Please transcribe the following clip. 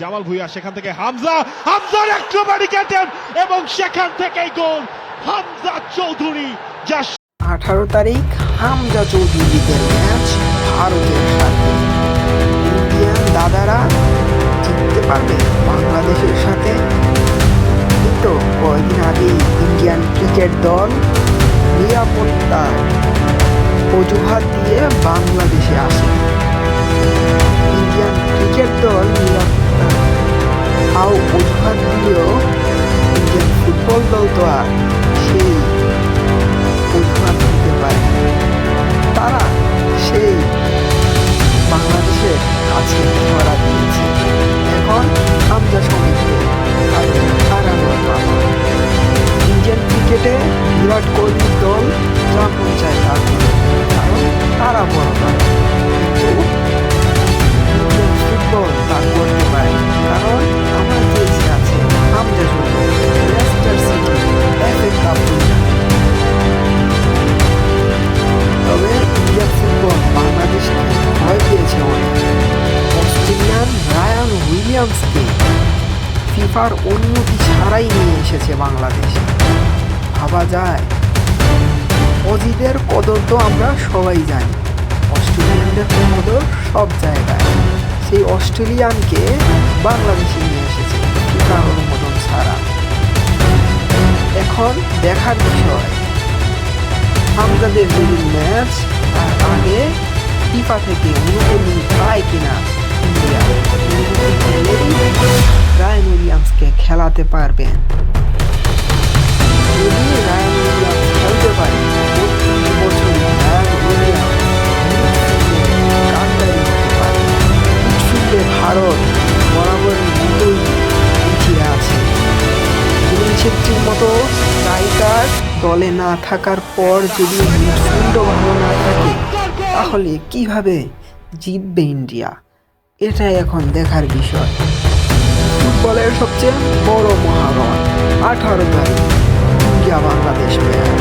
জামাল ভুইয়া, সেখান থেকে হামজা, হামজার এক্রোবাটিক অ্যাটেম্প এবং সেখান থেকেই গোল হামজা চৌধুরী যা আঠারো তারিখ হামজা চৌধুরীদের ম্যাচ ভারতের সাথে। ইন্ডিয়ান দাদারা জিততে পারবে বাংলাদেশের সাথে। কিন্তু কয়েকদিন আগেই ইন্ডিয়ান ক্রিকেট দল নিরাপত্তার অজুহাত দিয়ে বাংলাদেশে আসে। তাও অজুহাত দিলেও ইন্ডিয়ান ফুটবল দল তো আর সেই অজুহাত দিতে পারে তারা সেই বাংলাদেশের কাছে ধরা উইলিয়ামসকে ফিফার অনুমতি ছাড়াই নিয়ে এসেছে বাংলাদেশে। ভাবা যায়। অজিদের কদর তো আমরা সবাই জানি। অস্ট্রেলিয়ানদের কদর সব জায়গায়। সেই অস্ট্রেলিয়ানকে বাংলাদেশে নিয়ে এসেছে ফিফার অনুমোদন ছাড়া। এখন দেখার বিষয়। হামজাদের যদি ম্যাচ আগে ফিফা থেকে অনুমতি পায় খেলাতে পারবেন। ভারত বরাবরের আছে ছেত্রীর মতো স্ট্রাইকার দলে না থাকার পর যদি মিডফিল্ডও ভালো না থাকে, তাহলে কীভাবে জিতবে ইন্ডিয়া? এটাই এখন দেখার বিষয়। ফুটবলের সবচেয়ে বড় মহারণ আঠারো তারিখ ইন্ডিয়া বাংলাদেশ ম্যাচ।